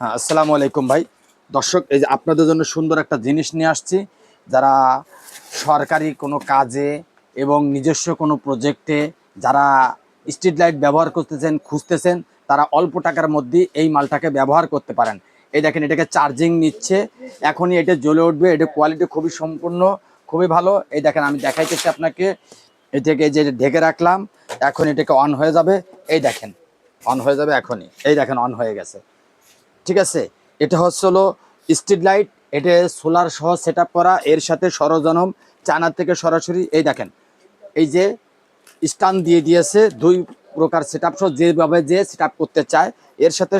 হ্যাঁ আসসালামু আলাইকুম ভাই। দর্শক, এই যে আপনাদের জন্য সুন্দর একটা জিনিস নিয়ে আসছি। যারা সরকারি কোনো কাজে এবং নিজস্ব কোনো প্রজেক্টে যারা স্ট্রিট লাইট ব্যবহার করতেছেন, খুঁজতেছেন, তারা অল্প টাকার মধ্যে এই মালটাকে ব্যবহার করতে পারেন। এই দেখেন, এটাকে চার্জিং নিচ্ছে। এখনই এটা জ্বলে উঠবে। এটা কোয়ালিটি খুবই সম্পূর্ণ, খুবই ভালো। এই দেখেন, আমি দেখাইতেছি আপনাকে। এটাকে যে ঢেকে রাখলাম, এখন এটাকে অন হয়ে যাবে। এই দেখেন অন হয়ে যাবে এখনই। এই দেখেন অন হয়ে গেছে। ঠিক আছে? এটা হচ্ছে হলো স্ট্রিট লাইট এটা সোলার সহ সেট করা, এর সাথে সরজনম, চায়না থেকে সরাসরি, এই দেখেন, এই যে স্টান দিয়ে দিয়েছে, দুই প্রকার সেট সহ, যেভাবে যে সেট করতে চায়, এর সাথে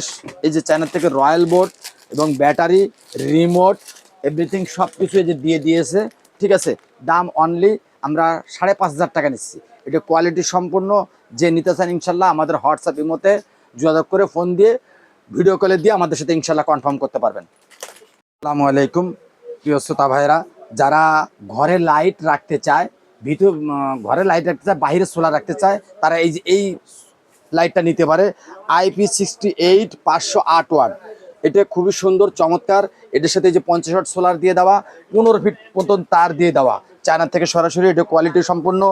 এই যে চায়নার থেকে রয়্যাল বোর্ড এবং ব্যাটারি রিমোট এভরিথিং সব কিছু এই যে দিয়ে দিয়েছে, ঠিক আছে? দাম অনলি আমরা সাড়ে পাঁচ হাজার টাকা নিচ্ছি। এটা কোয়ালিটি সম্পূর্ণ, যে নিতে চান ইনশাল্লাহ আমাদের হোয়াটসঅ্যাপ ইমোতে যোগাযোগ করে ফোন দিয়ে ভিডিও কলে দিয়ে আমাদের সাথে ইনশাল্লাহ কনফার্ম করতে পারবেন। আসসালামু আলাইকুম, প্রিয় শ্রোতা ভাইরা যারা ঘরে লাইট রাখতে চায়, ভিতর ঘরে লাইট রাখতে চায় বাইরে সোলার রাখতে চায়, তারা এই যে, এই লাইটটা নিতে পারে আইপি সিক্সটি এইট পাঁচশো আট ওয়াট। এটা খুবই সুন্দর, চমৎকার। এটার সাথে যে পঞ্চাশ ওয়াট সোলার দিয়ে দেওয়া, পনেরো ফিট মতন তার দিয়ে দেওয়া। চায়না থেকে সরাসরি এটা কোয়ালিটি সম্পূর্ণ।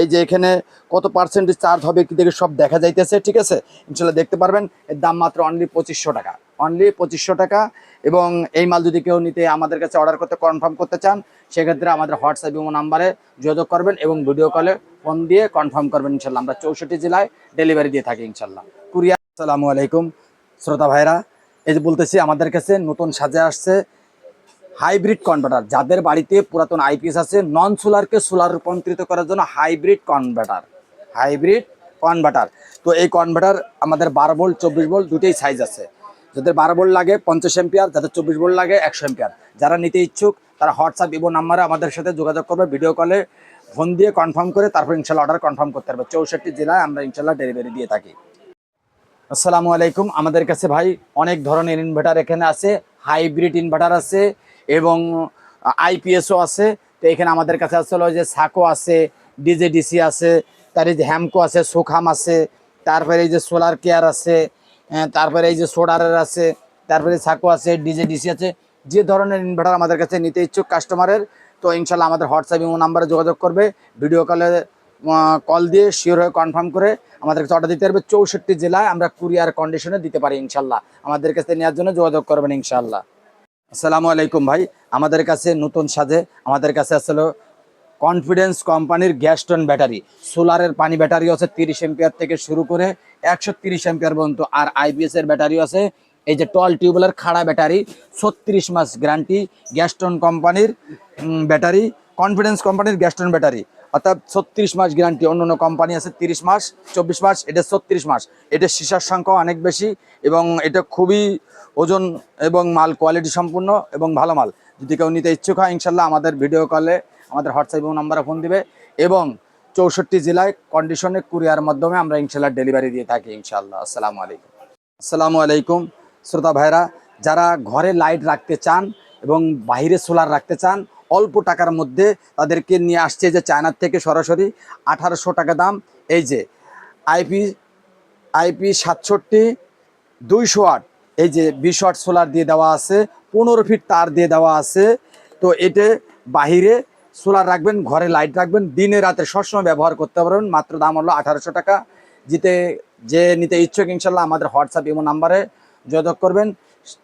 এই যে এখানে কত পার্সেন্টেজ চার্জ হবে কি দেখে সব দেখা যাইতেছে, ঠিক আছে? ইনশাল্লাহ দেখতে পারবেন। এর দাম মাত্র অনলি পঁচিশশো টাকা। অনলি পঁচিশশো টাকা এবং এই মাল যদি কেউ নিতে আমাদের কাছে অর্ডার করতে কনফার্ম করতে চান, সেক্ষেত্রে আমাদের হোয়াটসঅ্যাপ এবং নাম্বারে যোগাযোগ করবেন এবং ভিডিও কলে ফোন দিয়ে কনফার্ম করবেন ইনশাল্লাহ। আমরা চৌষট্টি জেলায় ডেলিভারি দিয়ে থাকি ইনশাল্লাহ। কুরিয়া আসসালামু আলাইকুম। শ্রোতা ভাইরা, এই যে বলতেছি, আমাদের কাছে নতুন সাজে আসছে। হাইব্রিড কনভার্টার যাদের বাড়িতে পুরাতন আইপিএস আছে নন সোলারকে সোলার রূপান্তরিত করার জন্য হাইব্রিড কনভার্টার হাইব্রিড কনভার্টার তো এই কনভার্টার আমাদের বারো ভোল্ট চব্বিশ ভোল্ট দুটোই সাইজ আছে। যাদের বারো ভোল্ট লাগে, পঞ্চাশ এম্পিয়ার যাদের চব্বিশ ভোল্ট লাগে, একশো এম্পিয়ার যারা নিতে ইচ্ছুক, তারা হোয়াটসঅ্যাপ ইবো নাম্বারে আমাদের সাথে যোগাযোগ করবে ভিডিও কলে ফোন দিয়ে কনফার্ম করে তারপর ইনশাল্লাহ অর্ডার কনফার্ম করতে পারবে। চৌষট্টি জেলায় আমরা ইনশাল্লাহ ডেলিভারি দিয়ে থাকি। আসসালামু আলাইকুম। আমাদের কাছে ভাই অনেক ধরনের ইনভার্টার এখানে আছে হাইব্রিড ইনভার্টার আছে এবং আইপিএসও আছে তো এখানে আমাদের কাছে আছে হলো যে সাকো আছে ডিজেডিসি আছে তার এই যে হ্যামকো আছে সুখাম আছে তারপরে এই যে সোলার কেয়ার আছে আহ, তারপরে এই যে সোডারের আছে তারপরে সাকো আছে ডিজেডিসি আছে যে ধরনের ইনভার্টার আমাদের কাছে নিতে ইচ্ছুক কাস্টমারের তো ইনশাল্লাহ আমাদের হোয়াটসঅ্যাপ এবং নাম্বারে যোগাযোগ করবে ভিডিও কলে কল দিয়ে শিওর হয়ে কনফার্ম করে আমাদের কাছে অর্ডার দিতে পারবে। চৌষট্টি জেলায় আমরা কুরিয়ার কন্ডিশনে দিতে পারি ইনশাল্লাহ। আমাদের কাছে নেওয়ার জন্য যোগাযোগ করবেন ইনশাল্লাহ। আসসালামু আলাইকুম ভাই। আমাদের কাছে নতুন সাজে, আমাদের কাছে আসলে কনফিডেন্স কোম্পানির গ্যাস্টন ব্যাটারি সোলারের পানি ব্যাটারি আছে তিরিশ এম্পিয়ার থেকে শুরু করে একশো তিরিশ এম্পিয়ার পর্যন্ত। আর আইপিএস এর ব্যাটারি আছে, এই যে টল টিউবওয়েলের খাড়া ব্যাটারি ছত্রিশ মাস গ্যারান্টি গ্যাস্টন কোম্পানির ব্যাটারি কনফিডেন্স কোম্পানির গ্যাস্টন ব্যাটারি অর্থাৎ ছত্রিশ মাস গ্যারান্টি অন্য অন্য কোম্পানি আছে তিরিশ মাস, চব্বিশ মাস, এটা ছত্রিশ মাস। এটা সীসার সংখ্যা অনেক বেশি এবং এটা খুবই ওজন এবং মাল কোয়ালিটি সম্পূর্ণ এবং ভালো মাল। যদি কেউ নিতে ইচ্ছুক হয়, ইনশাল্লাহ আমাদের ভিডিও কলে আমাদের হোয়াটসঅ্যাপ এবং নাম্বারে ফোন দিবে এবং চৌষট্টি জেলায় কন্ডিশনে কুরিয়ার মাধ্যমে আমরা ইনশাল্লাহ ডেলিভারি দিয়ে থাকি ইনশাল্লাহ। আসসালামু আলাইকুম। আসসালামু আলাইকুম, শ্রোতা ভাইরা যারা ঘরে লাইট রাখতে চান এবং বাইরে সোলার রাখতে চান অল্প টাকার মধ্যে তাদেরকে নিয়ে আসছে যে চায়নার থেকে সরাসরি আঠারোশো টাকা দাম। এই যে আইপি আইপি সাতষট্টি, দুইশো আট, এই যে বিশ ওয়াট সোলার দিয়ে দেওয়া আছে, পনেরো ফিট তার দিয়ে দেওয়া আছে। তো এতে বাহিরে সোলার রাখবেন, ঘরে লাইট রাখবেন, দিনে রাতে সবসময় ব্যবহার করতে পারবেন, মাত্র দাম হলো আঠারোশো টাকা। জিতে যে নিতে ইচ্ছুক ইনশাল্লাহ আমাদের হোয়াটসঅ্যাপ, ইমো নাম্বারে যোগাযোগ করবেন।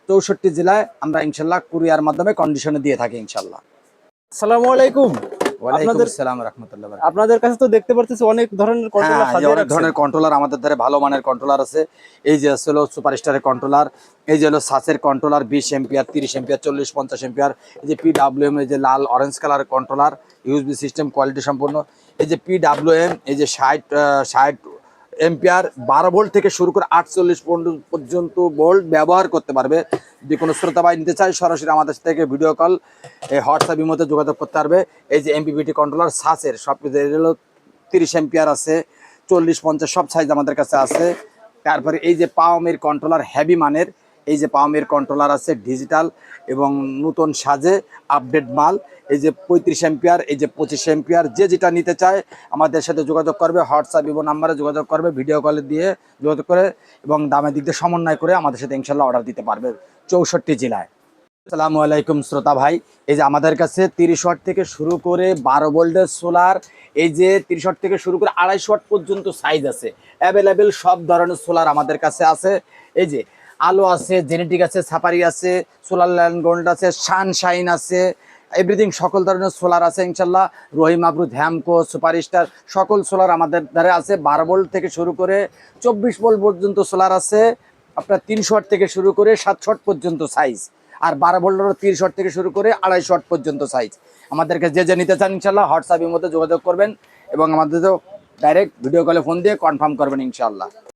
চৌষট্টি জেলায় আমরা ইনশাল্লাহ কুরিয়ার মাধ্যমে কন্ডিশনে দিয়ে থাকি ইনশাল্লাহ। আসসালামু আলাইকুম। ওয়ালাইকুম আপনাদের- আসসালাম রহমতুল্লাহ আপনাদের কাছে তো দেখতে পারতেছি অনেক ধরনের কন্ট্রোলার হ্যাঁ, এই অনেক ধরনের কন্ট্রোলার আমাদের ধারে ভালো মানের কন্ট্রোলার আছে। এই যে কন্ট্রোলার এই যে হলো সাসের কন্ট্রোলার বিশ এম্পিয়ার তিরিশ এম্পিয়ার চল্লিশ পঞ্চাশ এম্পিয়ার এই যে পি ডাব্লিউ এম এই যে লাল orange colour controller system quality সম্পূর্ণ। এই যে পি ডাব্লিউ এম এই যে ষাট ষাট এম্পিয়ার বারো ভোল্ট থেকে শুরু করে আটচল্লিশ পর্যন্ত ভোল্ট ব্যবহার করতে পারবে। যে কোনো শ্রোতা ভাই নিতে চায়, সরাসরি আমাদের থেকে ভিডিও কল হোয়াটসঅ্যাপ ইমোতে যোগাযোগ করতে পারবে। এই যে এমপিভিটি কন্ট্রোলার সাসের সব কিছু হলো, তিরিশ এম্পিয়ার আছে, চল্লিশ, পঞ্চাশ সব সাইজ আমাদের কাছে আছে। তারপরে এই যে পাওমের কন্ট্রোলার হ্যাভি মানের এই যে পাওমের কন্ট্রোলার আছে ডিজিটাল এবং নতুন সাজে আপডেট মাল। এই যে পঁয়ত্রিশ এম্পিয়ার এই যে পঁচিশ এম্পিয়ার যে যেটা নিতে চায় আমাদের সাথে যোগাযোগ করবে হোয়াটসঅ্যাপ এবং নাম্বারে যোগাযোগ করবে ভিডিও কলে দিয়ে যোগাযোগ করে এবং দামের দিক দিয়ে সমন্বয় করে আমাদের সাথে ইনশাল্লাহ অর্ডার দিতে পারবে চৌষট্টি জেলায়। আসসালামু আলাইকুম শ্রোতা ভাই, এই যে আমাদের কাছে তিরিশ ওয়াট থেকে শুরু করে বারো ভোল্টের সোলার এই যে তিরিশ ওয়াট থেকে শুরু করে আড়াইশো ওয়াট পর্যন্ত সাইজ আছে। অ্যাভেলেবেল সব ধরনের সোলার আমাদের কাছে আছে। এই যে আলো আছে জেনেটিক আছে সাফারি আছে সোলার ল্যান্ড গোল্ড আছে সানশাইন আছে এভরিথিং সকল ধরনের সোলার আছে ইনশাল্লাহ। রহিম আবরুদ হ্যামকো সুপারস্টার সকল সোলার আমাদের ধারে আছে। বারো ভোল্ট থেকে শুরু করে চব্বিশ ভোল্ট পর্যন্ত সোলার আছে। আপনার তিনশো থেকে শুরু করে সাতশো ওয়াট পর্যন্ত সাইজ আর বারো ভোল্টেরও তিরিশ ওয়াট থেকে শুরু করে আড়াইশো ওয়াট পর্যন্ত সাইজ আমাদেরকে যে যে নিতে চান ইনশাল্লাহ হোয়াটসঅ্যাপের মধ্যে যোগাযোগ করবেন এবং আমাদের তো ডাইরেক্ট ভিডিও কলে ফোন দিয়ে কনফার্ম করবেন ইনশাল্লাহ।